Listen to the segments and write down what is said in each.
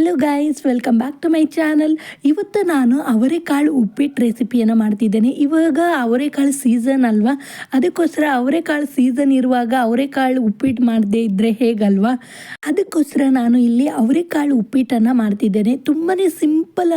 Hello guys welcome back to my channel ಇವತ್ತು ನಾನು ಅವರೆಕಾಳು ಉಪ್ಪಿಟ್ಟು ರೆಸಿಪಿಯನ್ನು ಮಾಡ್ತಿದ್ದೇನೆ. ಇವಾಗ ಅವರೆಕಾಳು ಸೀಸನ್ ಅಲ್ವಾ? ಅದಕ್ಕೋಸ್ಕರ ಅವರೆಕಾಳು ಸೀಸನ್ ಇರುವಾಗ ಅವರೆಕಾಳು ಉಪ್ಪಿಟ್ಟು ಮಾಡದೇ ಇದ್ದರೆ ಹೇಗಲ್ವಾ? ಅದಕ್ಕೋಸ್ಕರ ನಾನು ಇಲ್ಲಿ ಅವರೆಕಾಳು ಉಪ್ಪಿಟ್ಟನ್ನು ಮಾಡ್ತಿದ್ದೇನೆ. ತುಂಬಾ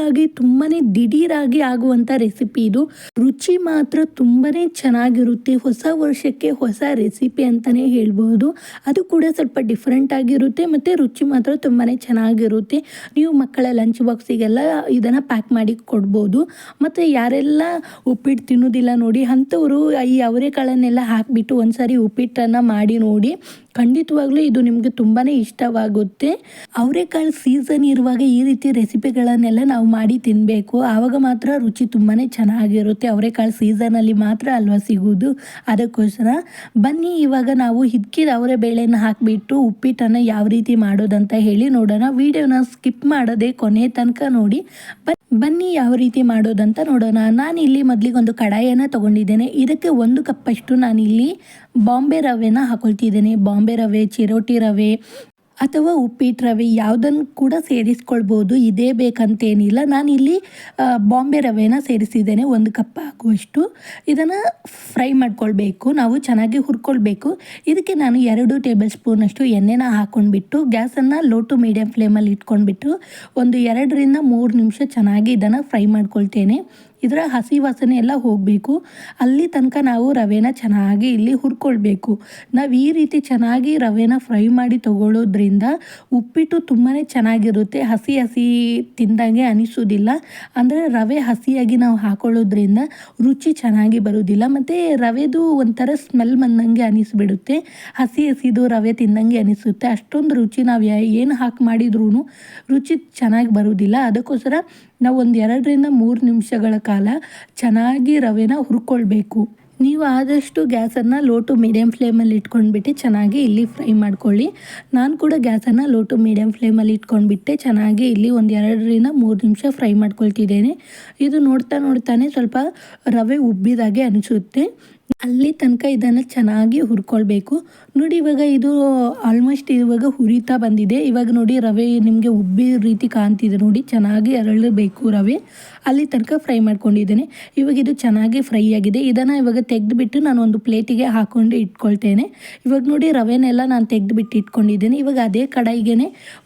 ಆಗಿ ತುಂಬಾ ದಿಢೀರಾಗಿ ಆಗುವಂಥ ರೆಸಿಪಿ ಇದು. ರುಚಿ ಮಾತ್ರ ತುಂಬಾ ಚೆನ್ನಾಗಿರುತ್ತೆ. ಹೊಸ ವರ್ಷಕ್ಕೆ ಹೊಸ ರೆಸಿಪಿ ಅಂತಲೇ ಹೇಳ್ಬೋದು. ಅದು ಕೂಡ ಸ್ವಲ್ಪ ಡಿಫ್ರೆಂಟ್ ಆಗಿರುತ್ತೆ ಮತ್ತು ರುಚಿ ಮಾತ್ರ ತುಂಬಾ ಚೆನ್ನಾಗಿರುತ್ತೆ. ನೀವು ಮಕ್ಕಳ ಲಂಚ್ ಬಾಕ್ಸಿಗೆಲ್ಲ ಇದನ್ನು ಪ್ಯಾಕ್ ಮಾಡಿ ಕೊಡ್ಬೋದು. ಮತ್ತು ಯಾರೆಲ್ಲ ಉಪ್ಪಿಟ್ಟು ತಿನ್ನೋದಿಲ್ಲ ನೋಡಿ, ಅಂಥವ್ರು ಈ ಅವರೆಕಾಳನ್ನೆಲ್ಲ ಹಾಕಿಬಿಟ್ಟು ಒಂದು ಸಾರಿ ಉಪ್ಪಿಟ್ಟನ್ನು ಮಾಡಿ ನೋಡಿ ಖಂಡಿತವಾಗ್ಲೂ ಇದು ನಿಮಗೆ ತುಂಬಾ ಇಷ್ಟವಾಗುತ್ತೆ. ಅವರೆಕಾಳು ಸೀಸನ್ ಇರುವಾಗ ಈ ರೀತಿ ರೆಸಿಪಿಗಳನ್ನೆಲ್ಲ ನಾವು ಮಾಡಿ ತಿನ್ನಬೇಕು ಆವಾಗ ಮಾತ್ರ ರುಚಿ ತುಂಬಾ ಚೆನ್ನಾಗಿರುತ್ತೆ. ಅವರೆಕಾಳು ಸೀಸನಲ್ಲಿ ಮಾತ್ರ ಅಲ್ವಾ ಸಿಗೋದು ಅದಕ್ಕೋಸ್ಕರ ಬನ್ನಿ ಇವಾಗ ನಾವು ಹಿದ್ಕಿದ ಅವರೆ ಬೇಳೆನ ಹಾಕಿಬಿಟ್ಟು ಉಪ್ಪಿಟ್ಟನ್ನು ಯಾವ ರೀತಿ ಮಾಡೋದಂತ ಹೇಳಿ ನೋಡೋಣ. ವಿಡಿಯೋನ ಸ್ಕಿಪ್ ಮಾಡದೆ ಕೊನೆ ತನಕ ನೋಡಿ. ಬನ್ನಿ ಯಾವ ರೀತಿ ಮಾಡೋದಂತ ನೋಡೋಣ. ನಾನು ಇಲ್ಲಿ ಮೊದಲಿಗೆ ಒಂದು ಕಡಾಯಿಯನ್ನು ತೊಗೊಂಡಿದ್ದೇನೆ. ಇದಕ್ಕೆ ಒಂದು ಕಪ್ಪಷ್ಟು ನಾನಿಲ್ಲಿ ಬಾಂಬೆ ರವೆನ ಹಾಕೊಳ್ತಿದ್ದೇನೆ. ಬಾಂಬೆ ರವೆ, ಚಿರೋಟಿ ರವೆ ಅಥವಾ ಉಪ್ಪಿಟ್ಟು ರವೆ ಯಾವುದನ್ನು ಕೂಡ ಸೇರಿಸ್ಕೊಳ್ಬೋದು. ಇದೇ ಬೇಕಂತೇನಿಲ್ಲ. ನಾನಿಲ್ಲಿ ಬಾಂಬೆ ರವೆನ ಸೇರಿಸಿದ್ದೇನೆ. ಒಂದು ಕಪ್ ಹಾಕುವಷ್ಟು. ಇದನ್ನು ಫ್ರೈ ಮಾಡ್ಕೊಳ್ಬೇಕು. ನಾವು ಚೆನ್ನಾಗಿ ಹುರ್ಕೊಳ್ಬೇಕು. ಇದಕ್ಕೆ ನಾನು ಎರಡು ಟೇಬಲ್ ಸ್ಪೂನಷ್ಟು ಎಣ್ಣೆನ ಹಾಕ್ಕೊಂಡ್ಬಿಟ್ಟು ಗ್ಯಾಸನ್ನು ಲೋ ಟು ಮೀಡಿಯಮ್ ಫ್ಲೇಮಲ್ಲಿ ಇಟ್ಕೊಂಡ್ಬಿಟ್ಟು, ಒಂದು ಎರಡರಿಂದ ಮೂರು ನಿಮಿಷ ಚೆನ್ನಾಗಿ ಇದನ್ನು ಫ್ರೈ ಮಾಡ್ಕೊಳ್ತೇನೆ. ಇದರ ಹಸಿ ವಾಸನೆ ಎಲ್ಲ ಹೋಗಬೇಕು. ಅಲ್ಲಿ ತನಕ ನಾವು ರವೆನ ಚೆನ್ನಾಗಿ ಇಲ್ಲಿ ಹುರ್ಕೊಳ್ಬೇಕು. ನಾವು ಈ ರೀತಿ ಚೆನ್ನಾಗಿ ರವೆನ ಫ್ರೈ ಮಾಡಿ ತಗೊಳ್ಳೋದ್ರಿಂದ ಉಪ್ಪಿಟ್ಟು ತುಂಬಾ ಚೆನ್ನಾಗಿರುತ್ತೆ. ಹಸಿ ಹಸಿ ತಿಂದಂಗೆ ಅನಿಸೋದಿಲ್ಲ. ಅಂದರೆ ರವೆ ಹಸಿಯಾಗಿ ನಾವು ಹಾಕೊಳ್ಳೋದ್ರಿಂದ ರುಚಿ ಚೆನ್ನಾಗಿ ಬರೋದಿಲ್ಲ. ಮತ್ತು ರವೆದು ಒಂಥರ ಸ್ಮೆಲ್ ಬಂದಂಗೆ ಅನಿಸ್ಬಿಡುತ್ತೆ. ಹಸಿ ಹಸಿದು ರವೆ ತಿಂದಂಗೆ ಅನಿಸುತ್ತೆ. ಅಷ್ಟೊಂದು ರುಚಿ ನಾವು ಏನು ಹಾಕಿ ಮಾಡಿದ್ರೂ ರುಚಿ ಚೆನ್ನಾಗಿ ಬರೋದಿಲ್ಲ. ಅದಕ್ಕೋಸ್ಕರ ನಾವು ಒಂದು ಎರಡರಿಂದ ಮೂರು ನಿಮಿಷಗಳ ಕಾಲ ಚೆನ್ನಾಗಿ ರವೆನ ಹುರ್ಕೊಳ್ಬೇಕು. ನೀವು ಆದಷ್ಟು ಗ್ಯಾಸನ್ನು ಲೋ ಟು ಮೀಡಿಯಮ್ ಫ್ಲೇಮಲ್ಲಿ ಇಟ್ಕೊಂಡ್ಬಿಟ್ಟು ಚೆನ್ನಾಗಿ ಇಲ್ಲಿ ಫ್ರೈ ಮಾಡ್ಕೊಳ್ಳಿ. ನಾನು ಕೂಡ ಗ್ಯಾಸನ್ನು ಲೋ ಟು ಮೀಡಿಯಮ್ ಫ್ಲೇಮಲ್ಲಿ ಇಟ್ಕೊಂಡ್ಬಿಟ್ಟೆ ಚೆನ್ನಾಗಿ ಇಲ್ಲಿ ಒಂದು ಎರಡರಿಂದ ಮೂರು ನಿಮಿಷ ಫ್ರೈ ಮಾಡ್ಕೊಳ್ತಿದ್ದೇನೆ. ಇದು ನೋಡ್ತಾ ನೋಡ್ತಾನೆ ಸ್ವಲ್ಪ ರವೆ ಉಬ್ಬಿದಾಗೆ ಅನಿಸುತ್ತೆ. ಅಲ್ಲಿ ತನಕ ಇದನ್ನು ಚೆನ್ನಾಗಿ ಹುರ್ಕೊಳ್ಬೇಕು. ನೋಡಿ ಇವಾಗ ಇದು ಆಲ್ಮೋಸ್ಟ್ ಇವಾಗ ಹುರಿತಾ ಬಂದಿದೆ. ಇವಾಗ ನೋಡಿ ರವೆ ನಿಮಗೆ ಉಬ್ಬಿ ರೀತಿ ಕಾಣ್ತಿದೆ ನೋಡಿ, ಚೆನ್ನಾಗಿ ಅರಳಬೇಕು ರವೆ. ಅಲ್ಲಿ ತನಕ ಫ್ರೈ ಮಾಡ್ಕೊಂಡಿದ್ದೇನೆ. ಇವಾಗ ಇದು ಚೆನ್ನಾಗಿ ಫ್ರೈ ಆಗಿದೆ. ಇದನ್ನು ಇವಾಗ ತೆಗೆದುಬಿಟ್ಟು ನಾನು ಒಂದು ಪ್ಲೇಟಿಗೆ ಹಾಕ್ಕೊಂಡು ಇಟ್ಕೊಳ್ತೇನೆ. ಇವಾಗ ನೋಡಿ ರವೆನೆಲ್ಲ ನಾನು ತೆಗೆದುಬಿಟ್ಟು ಇಟ್ಕೊಂಡಿದ್ದೇನೆ. ಇವಾಗ ಅದೇ ಕಡಾಯಿಗೆ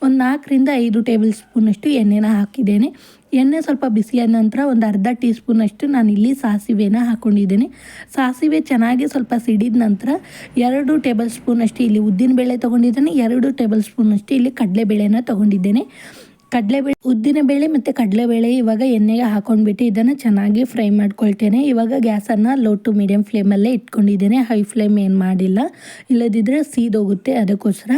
ಒಂದು ನಾಲ್ಕರಿಂದ ಐದು ಟೇಬಲ್ ಸ್ಪೂನಷ್ಟು ಎಣ್ಣೆನ ಹಾಕಿದ್ದೇನೆ. ಎಣ್ಣೆ ಸ್ವಲ್ಪ ಬಿಸಿಯಾದ ನಂತರ ಒಂದು ಅರ್ಧ ಟೀ ಸ್ಪೂನಷ್ಟು ಇಲ್ಲಿ ಸಾಸಿವೆನ ಹಾಕ್ಕೊಂಡಿದ್ದೀನಿ ಸಾಸಿವೆ ಚೆನ್ನಾಗಿ ಸ್ವಲ್ಪ ಸಿಡಿದ ನಂತರ ಎರಡು ಟೇಬಲ್ ಸ್ಪೂನಷ್ಟು ಇಲ್ಲಿ ಉದ್ದಿನಬೇಳೆ ತೊಗೊಂಡಿದ್ದೇನೆ. ಎರಡು ಟೇಬಲ್ ಸ್ಪೂನಷ್ಟು ಇಲ್ಲಿ ಕಡಲೆಬೇಳೆನ ತೊಗೊಂಡಿದ್ದೇನೆ. ಕಡಲೆಬೇಳೆ ಉದ್ದಿನಬೇಳೆ ಮತ್ತು ಕಡಲೆಬೇಳೆ ಇವಾಗ ಎಣ್ಣೆಗೆ ಹಾಕ್ಕೊಂಡ್ಬಿಟ್ಟು ಇದನ್ನು ಚೆನ್ನಾಗಿ ಫ್ರೈ ಮಾಡ್ಕೊಳ್ತೇನೆ. ಇವಾಗ ಗ್ಯಾಸನ್ನು ಲೋ ಟು ಮೀಡಿಯಮ್ ಫ್ಲೇಮಲ್ಲೇ ಇಟ್ಕೊಂಡಿದ್ದೇನೆ. ಹೈ ಫ್ಲೇಮ್ ಏನು ಮಾಡಿಲ್ಲ. ಇಲ್ಲದಿದ್ದರೆ ಸೀದೋಗುತ್ತೆ ಅದಕ್ಕೋಸ್ಕರ.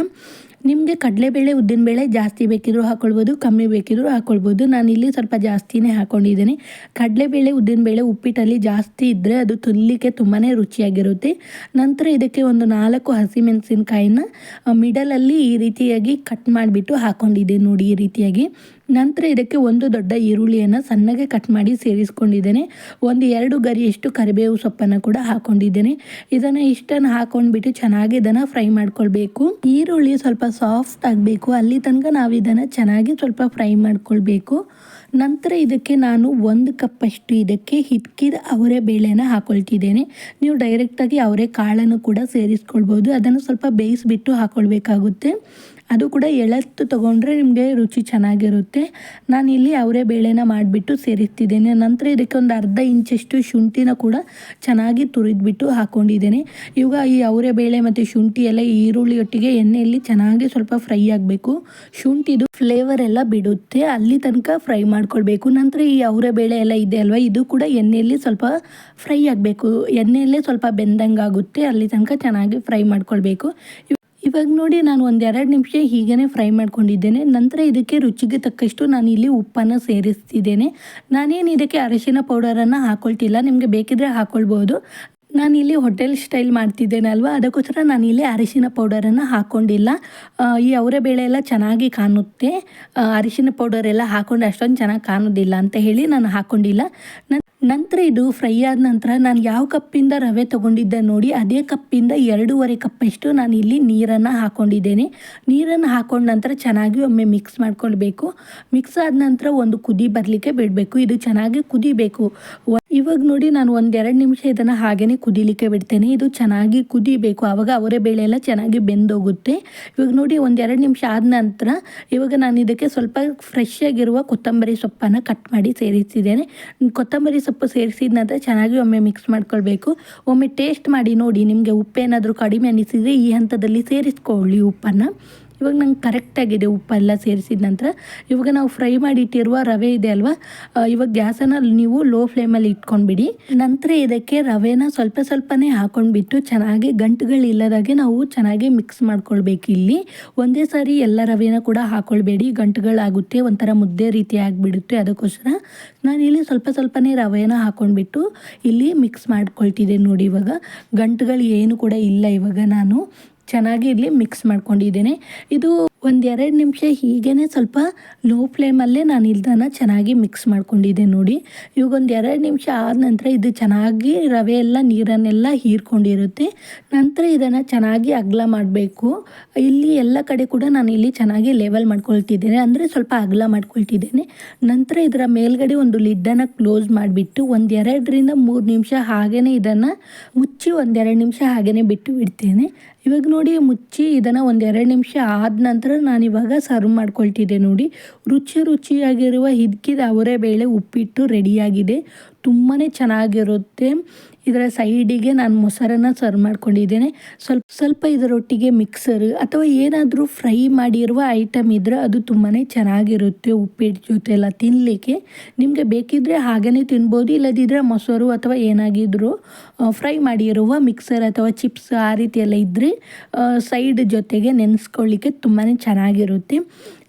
ನಿಮಗೆ ಕಡಲೆಬೇಳೆ ಉದ್ದಿನಬೇಳೆ ಜಾಸ್ತಿ ಬೇಕಿದ್ರೂ ಹಾಕ್ಕೊಳ್ಬೋದು ಕಮ್ಮಿ ಬೇಕಿದ್ರೂ ಹಾಕ್ಕೊಳ್ಬೋದು ನಾನು ಇಲ್ಲಿ ಸ್ವಲ್ಪ ಜಾಸ್ತಿನೇ ಹಾಕ್ಕೊಂಡಿದ್ದೀನಿ ಕಡಲೆಬೇಳೆ ಉದ್ದಿನಬೇಳೆ ಉಪ್ಪಿಟ್ಟಲ್ಲಿ ಜಾಸ್ತಿ ಇದ್ದರೆ ಅದು ತುಲ್ಲಿಕ್ಕೆ ತುಂಬಾ ರುಚಿಯಾಗಿರುತ್ತೆ. ನಂತರ ಇದಕ್ಕೆ ಒಂದು ನಾಲ್ಕು ಹಸಿಮೆಣಸಿನ್ಕಾಯಿನ ಮಿಡಲಲ್ಲಿ ಈ ರೀತಿಯಾಗಿ ಕಟ್ ಮಾಡಿಬಿಟ್ಟು ಹಾಕ್ಕೊಂಡಿದ್ದೀನಿ ನೋಡಿ ಈ ರೀತಿಯಾಗಿ. ನಂತರ ಇದಕ್ಕೆ ಒಂದು ದೊಡ್ಡ ಈರುಳ್ಳಿಯನ್ನು ಸಣ್ಣಗೆ ಕಟ್ ಮಾಡಿ ಸೇರಿಸ್ಕೊಂಡಿದ್ದೇನೆ. ಒಂದು ಎರಡು ಗರಿಯಷ್ಟು ಕರಿಬೇವು ಸೊಪ್ಪನ್ನು ಕೂಡ ಹಾಕೊಂಡಿದ್ದೇನೆ. ಇದನ್ನು ಇಷ್ಟನ್ನು ಹಾಕೊಂಡ್ಬಿಟ್ಟು ಚೆನ್ನಾಗಿ ಇದನ್ನು ಫ್ರೈ ಮಾಡ್ಕೊಳ್ಬೇಕು. ಈರುಳ್ಳಿ ಸ್ವಲ್ಪ ಸಾಫ್ಟ್ ಆಗಬೇಕು. ಅಲ್ಲಿ ತನಕ ನಾವು ಇದನ್ನು ಚೆನ್ನಾಗಿ ಸ್ವಲ್ಪ ಫ್ರೈ ಮಾಡ್ಕೊಳ್ಬೇಕು. ನಂತರ ಇದಕ್ಕೆ ನಾನು ಒಂದು ಕಪ್ಪಷ್ಟು ಇದಕ್ಕೆ ಹಿತ್ಕಿದ ಅವರೆ ಬೇಳೆನ ಹಾಕೊಳ್ತಿದ್ದೇನೆ. ನೀವು ಡೈರೆಕ್ಟಾಗಿ ಅವರೆ ಕಾಳನ್ನು ಕೂಡ ಸೇರಿಸ್ಕೊಳ್ಬೋದು. ಅದನ್ನು ಸ್ವಲ್ಪ ಬೇಯಿಸಿಬಿಟ್ಟು ಹಾಕೊಳ್ಬೇಕಾಗುತ್ತೆ. ಅದು ಕೂಡ ಎಳತ್ತು ತೊಗೊಂಡ್ರೆ ನಿಮಗೆ ರುಚಿ ಚೆನ್ನಾಗಿರುತ್ತೆ. ನಾನಿಲ್ಲಿ ಅವರೇ ಬೇಳೆನ ಮಾಡಿಬಿಟ್ಟು ಸೇರಿಸ್ತಿದ್ದೇನೆ. ನಂತರ ಇದಕ್ಕೆ ಒಂದು ಅರ್ಧ ಇಂಚಷ್ಟು ಶುಂಠಿನ ಕೂಡ ಚೆನ್ನಾಗಿ ತುರಿದ್ಬಿಟ್ಟು ಹಾಕ್ಕೊಂಡಿದ್ದೇನೆ ಇವಾಗ ಈ ಅವರೇ ಬೇಳೆ ಮತ್ತು ಶುಂಠಿ ಎಲ್ಲ ಈರುಳ್ಳಿ ಒಟ್ಟಿಗೆ ಎಣ್ಣೆಯಲ್ಲಿ ಚೆನ್ನಾಗಿ ಸ್ವಲ್ಪ ಫ್ರೈ ಆಗಬೇಕು. ಶುಂಠಿದು ಫ್ಲೇವರ್ ಎಲ್ಲ ಬಿಡುತ್ತೆ. ಅಲ್ಲಿ ತನಕ ಫ್ರೈ ಮಾಡ್ಕೊಳ್ಬೇಕು. ನಂತರ ಈ ಅವರೇ ಬೇಳೆ ಎಲ್ಲ ಇದೆ ಅಲ್ವಾ? ಇದು ಕೂಡ ಎಣ್ಣೆಯಲ್ಲಿ ಸ್ವಲ್ಪ ಫ್ರೈ ಆಗಬೇಕು. ಎಣ್ಣೆಯಲ್ಲೇ ಸ್ವಲ್ಪ ಬೆಂದಂಗಾಗುತ್ತೆ. ಅಲ್ಲಿ ತನಕ ಚೆನ್ನಾಗಿ ಫ್ರೈ ಮಾಡ್ಕೊಳ್ಬೇಕು. ಇವಾಗ ನೋಡಿ ನಾನು ಒಂದು ಎರಡು ನಿಮಿಷ ಹೀಗೇ ಫ್ರೈ ಮಾಡ್ಕೊಂಡಿದ್ದೇನೆ. ನಂತರ ಇದಕ್ಕೆ ರುಚಿಗೆ ತಕ್ಕಷ್ಟು ನಾನು ಇಲ್ಲಿ ಉಪ್ಪನ್ನು ಸೇರಿಸ್ತಿದ್ದೇನೆ. ನಾನೇನು ಇದಕ್ಕೆ ಅರಿಶಿನ ಪೌಡರನ್ನು ಹಾಕೊಳ್ತಿಲ್ಲ. ನಿಮಗೆ ಬೇಕಿದ್ರೆ ಹಾಕ್ಕೊಳ್ಬೋದು ನಾನಿಲ್ಲಿ ಹೋಟೆಲ್ ಸ್ಟೈಲ್ ಮಾಡ್ತಿದ್ದೇನೆ ಅಲ್ವಾ? ಅದಕ್ಕೋಸ್ಕರ ಇಲ್ಲಿ ಅರಿಶಿನ ಪೌಡರನ್ನು ಹಾಕ್ಕೊಂಡಿಲ್ಲ ಈ ಅವರೆ ಬೇಳೆ ಎಲ್ಲ ಚೆನ್ನಾಗಿ ಕಾಣುತ್ತೆ. ಅರಿಶಿನ ಪೌಡರ್ ಎಲ್ಲ ಹಾಕ್ಕೊಂಡು ಅಷ್ಟೊಂದು ಚೆನ್ನಾಗಿ ಕಾಣೋದಿಲ್ಲ ಅಂತ ಹೇಳಿ ನಾನು ಹಾಕ್ಕೊಂಡಿಲ್ಲ ನಂತರ ಇದು ಫ್ರೈ ಆದ ನಂತರ ನಾನು ಯಾವ ಕಪ್ಪಿಂದ ರವೆ ತಗೊಂಡಿದ್ದೆ ನೋಡಿ, ಅದೇ ಕಪ್ಪಿಂದ ಎರಡೂವರೆ ಕಪ್ಪಷ್ಟು ನಾನು ಇಲ್ಲಿ ನೀರನ್ನು ಹಾಕ್ಕೊಂಡಿದ್ದೇನೆ ನೀರನ್ನು ಹಾಕೊಂಡ ನಂತರ ಚೆನ್ನಾಗಿ ಒಮ್ಮೆ ಮಿಕ್ಸ್ ಮಾಡ್ಕೊಳ್ಬೇಕು. ಮಿಕ್ಸ್ ಆದ ನಂತರ ಒಂದು ಕುದಿ ಬರಲಿಕ್ಕೆ ಬಿಡಬೇಕು. ಇದು ಚೆನ್ನಾಗಿ ಕುದಿಬೇಕು. ಇವಾಗ ನೋಡಿ ನಾನು ಒಂದೆರಡು ನಿಮಿಷ ಇದನ್ನು ಹಾಗೇ ಕುದಿಲಿಕ್ಕೆ ಬಿಡ್ತೇನೆ. ಇದು ಚೆನ್ನಾಗಿ ಕುದಿಬೇಕು. ಆವಾಗ ಅವರೆ ಬೇಳೆ ಎಲ್ಲ ಚೆನ್ನಾಗಿ ಬೆಂದೋಗುತ್ತೆ. ಇವಾಗ ನೋಡಿ ಒಂದೆರಡು ನಿಮಿಷ ಆದ ನಂತರ ಇವಾಗ ನಾನು ಇದಕ್ಕೆ ಸ್ವಲ್ಪ ಫ್ರೆಶ್ ಆಗಿರುವ ಕೊತ್ತಂಬರಿ ಸೊಪ್ಪನ್ನು ಕಟ್ ಮಾಡಿ ಸೇರಿಸಿದ್ದೇನೆ. ಕೊತ್ತಂಬರಿ ಸೇರಿಸಿದ ನಂತರ ಚೆನ್ನಾಗಿ ಒಮ್ಮೆ ಮಿಕ್ಸ್ ಮಾಡ್ಕೊಳ್ಬೇಕು. ಒಮ್ಮೆ ಟೇಸ್ಟ್ ಮಾಡಿ ನೋಡಿ, ನಿಮಗೆ ಉಪ್ಪೇನಾದರೂ ಕಡಿಮೆ ಅನಿಸಿದರೆ ಈ ಹಂತದಲ್ಲಿ ಸೇರಿಸ್ಕೊಳ್ಳಿ ಉಪ್ಪನ್ನು. ಇವಾಗ ನಂಗೆ ಕರೆಕ್ಟಾಗಿದೆ ಉಪ್ಪೆಲ್ಲ ಸೇರಿಸಿದ ನಂತರ. ಇವಾಗ ನಾವು ಫ್ರೈ ಮಾಡಿ ಇಟ್ಟಿರುವ ರವೆ ಇದೆ ಅಲ್ವಾ? ಇವಾಗ ಗ್ಯಾಸನ್ನು ನೀವು ಲೋ ಫ್ಲೇಮಲ್ಲಿ ಇಟ್ಕೊಂಡ್ಬಿಡಿ. ನಂತರ ಇದಕ್ಕೆ ರವೆನ ಸ್ವಲ್ಪ ಸ್ವಲ್ಪನೇ ಹಾಕೊಂಡ್ಬಿಟ್ಟು ಚೆನ್ನಾಗಿ ಗಂಟುಗಳಿಲ್ಲದಾಗೆ ನಾವು ಚೆನ್ನಾಗಿ ಮಿಕ್ಸ್ ಮಾಡ್ಕೊಳ್ಬೇಕು ಇಲ್ಲಿ. ಒಂದೇ ಸಾರಿ ಎಲ್ಲ ರವೆನ ಕೂಡ ಹಾಕೊಳ್ಬೇಡಿ, ಗಂಟುಗಳಾಗುತ್ತೆ, ಒಂಥರ ಮುದ್ದೆ ರೀತಿ ಆಗಿಬಿಡುತ್ತೆ ಅದಕ್ಕೋಸ್ಕರ. ನಾನು ಇಲ್ಲಿ ಸ್ವಲ್ಪ ಸ್ವಲ್ಪನೇ ರವೆನ ಹಾಕೊಂಡ್ಬಿಟ್ಟು ಇಲ್ಲಿ ಮಿಕ್ಸ್ ಮಾಡ್ಕೊಳ್ತಿದ್ದೆ ನೋಡಿ ಇವಾಗ. ಗಂಟುಗಳು ಏನು ಕೂಡ ಇಲ್ಲ ಇವಾಗ ನಾನು. ಚೆನ್ನಾಗಿ ಇಲ್ಲಿ ಮಿಕ್ಸ್ ಮಾಡ್ಕೊಂಡಿದ್ದೇನೆ. ಇದು ಒಂದೆರಡು ನಿಮಿಷ ಹೀಗೇ ಸ್ವಲ್ಪ ಲೋ ಫ್ಲೇಮಲ್ಲೇ ನಾನು ಇಲ್ದನ ಚೆನ್ನಾಗಿ ಮಿಕ್ಸ್ ಮಾಡ್ಕೊಂಡಿದ್ದೆ ನೋಡಿ. ಇವಾಗ ಒಂದು ಎರಡು ನಿಮಿಷ ಆದ ನಂತರ ಇದು ಚೆನ್ನಾಗಿ ರವೆ ಎಲ್ಲ, ನೀರನ್ನೆಲ್ಲ ಹೀರ್ಕೊಂಡಿರುತ್ತೆ. ನಂತರ ಇದನ್ನು ಚೆನ್ನಾಗಿ ಅಗಲ ಮಾಡಬೇಕು. ಇಲ್ಲಿ ಎಲ್ಲ ಕಡೆ ಕೂಡ ನಾನು ಇಲ್ಲಿ ಚೆನ್ನಾಗಿ ಲೆವೆಲ್ ಮಾಡ್ಕೊಳ್ತಿದ್ದೇನೆ. ಅಂದರೆ ಸ್ವಲ್ಪ ಅಗಲ ಮಾಡ್ಕೊಳ್ತಿದ್ದೇನೆ. ನಂತರ ಇದರ ಮೇಲ್ಗಡೆ ಒಂದು ಲಿಡ್ಡನ್ನು ಕ್ಲೋಸ್ ಮಾಡಿಬಿಟ್ಟು ಒಂದು ಎರಡರಿಂದ ಮೂರು ನಿಮಿಷ ಹಾಗೆಯೇ ಇದನ್ನು ಮುಚ್ಚಿ ಒಂದೆರಡು ನಿಮಿಷ ಹಾಗೆಯೇ ಬಿಟ್ಟು ಬಿಡ್ತೇನೆ. ಇವಾಗ ನೋಡಿ ಮುಚ್ಚಿ ಇದನ್ನು ಒಂದು ಎರಡು ನಿಮಿಷ ಆದ ನಂತರ ನಾನು ಇವಾಗ ಸರ್ವ್ ಮಾಡ್ಕೊಳ್ತಿದ್ದೆ ನೋಡಿ. ರುಚಿ ರುಚಿಯಾಗಿರುವ ಹಿದ್ಕಿದ ಅವರೇ ಬೇಳೆ ಉಪ್ಪಿಟ್ಟು ರೆಡಿಯಾಗಿದೆ ತುಂಬಾ ಚೆನ್ನಾಗಿರುತ್ತೆ. ಇದರ ಸೈಡಿಗೆ ನಾನು ಮೊಸರನ್ನು ಸರ್ವ್ ಮಾಡ್ಕೊಂಡಿದ್ದೇನೆ. ಸ್ವಲ್ಪ ಸ್ವಲ್ಪ ಇದರೊಟ್ಟಿಗೆ ಮಿಕ್ಸರ್ ಅಥವಾ ಏನಾದರೂ ಫ್ರೈ ಮಾಡಿರುವ ಐಟಮ್ ಇದ್ದರೆ ಅದು ತುಂಬಾ ಚೆನ್ನಾಗಿರುತ್ತೆ ಉಪ್ಪಿಟ್ಟು ಜೊತೆ ಎಲ್ಲ ತಿನ್ನಲಿಕ್ಕೆ ನಿಮಗೆ ಬೇಕಿದ್ದರೆ ಹಾಗೇ ತಿನ್ಬೋದು ಇಲ್ಲದಿದ್ದರೆ ಮೊಸರು ಅಥವಾ ಏನಾಗಿದ್ರೂ ಫ್ರೈ ಮಾಡಿರುವ ಮಿಕ್ಸರ್ ಅಥವಾ ಚಿಪ್ಸ್ ಆ ರೀತಿ ಎಲ್ಲ ಇದ್ದರೆ ಸೈಡ್ ಜೊತೆಗೆ ನೆನೆಸ್ಕೊಳ್ಳಿಕ್ಕೆ ತುಂಬಾ ಚೆನ್ನಾಗಿರುತ್ತೆ.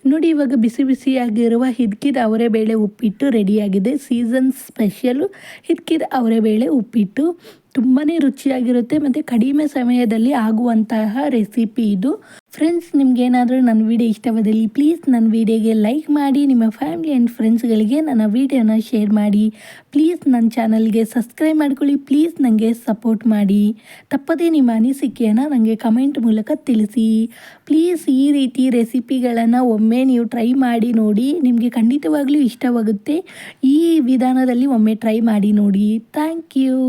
ನೋಡಿ ಇವಾಗ ಬಿಸಿ ಬಿಸಿಯಾಗಿರುವ ಹಿದ್ಕಿದ ಅವರೆಬೇಳೆ ಉಪ್ಪಿಟ್ಟು ರೆಡಿಯಾಗಿದೆ. ಸೀಸನ್ ಸ್ಪೆಷಲು ಹಿದ್ಕಿದ ಅವರೆಬೇಳೆ ಉಪ್ಪಿಟ್ಟು. ತುಂಬಾ ರುಚಿಯಾಗಿರುತ್ತೆ ಮತ್ತು ಕಡಿಮೆ ಸಮಯದಲ್ಲಿ ಆಗುವಂತಹ ರೆಸಿಪಿ ಇದು. ಫ್ರೆಂಡ್ಸ್ ನಿಮ್ಗೇನಾದರೂ ನನ್ನ ವಿಡಿಯೋ ಇಷ್ಟವಾದಲ್ಲಿ ಪ್ಲೀಸ್ ನನ್ನ ವಿಡಿಯೋಗೆ ಲೈಕ್ ಮಾಡಿ, ನಿಮ್ಮ ಫ್ಯಾಮಿಲಿ ಆ್ಯಂಡ್ ಫ್ರೆಂಡ್ಸ್ಗಳಿಗೆ ನನ್ನ ವಿಡಿಯೋನ ಶೇರ್ ಮಾಡಿ. ಪ್ಲೀಸ್ ನನ್ನ ಚಾನಲ್ಗೆ ಸಬ್ಸ್ಕ್ರೈಬ್ ಮಾಡ್ಕೊಳ್ಳಿ ಪ್ಲೀಸ್ ನನಗೆ ಸಪೋರ್ಟ್ ಮಾಡಿ. ತಪ್ಪದೇ ನಿಮ್ಮ ಅನಿಸಿಕೆಯನ್ನು ನನಗೆ ಕಮೆಂಟ್ ಮೂಲಕ ತಿಳಿಸಿ. ಪ್ಲೀಸ್ ಈ ರೀತಿ ರೆಸಿಪಿಗಳನ್ನು ಒಮ್ಮೆ ನೀವು ಟ್ರೈ ಮಾಡಿ ನೋಡಿ, ನಿಮಗೆ ಖಂಡಿತವಾಗಲೂ ಇಷ್ಟವಾಗುತ್ತೆ. ಈ ವಿಧಾನದಲ್ಲಿ ಒಮ್ಮೆ ಟ್ರೈ ಮಾಡಿ ನೋಡಿ. Thank you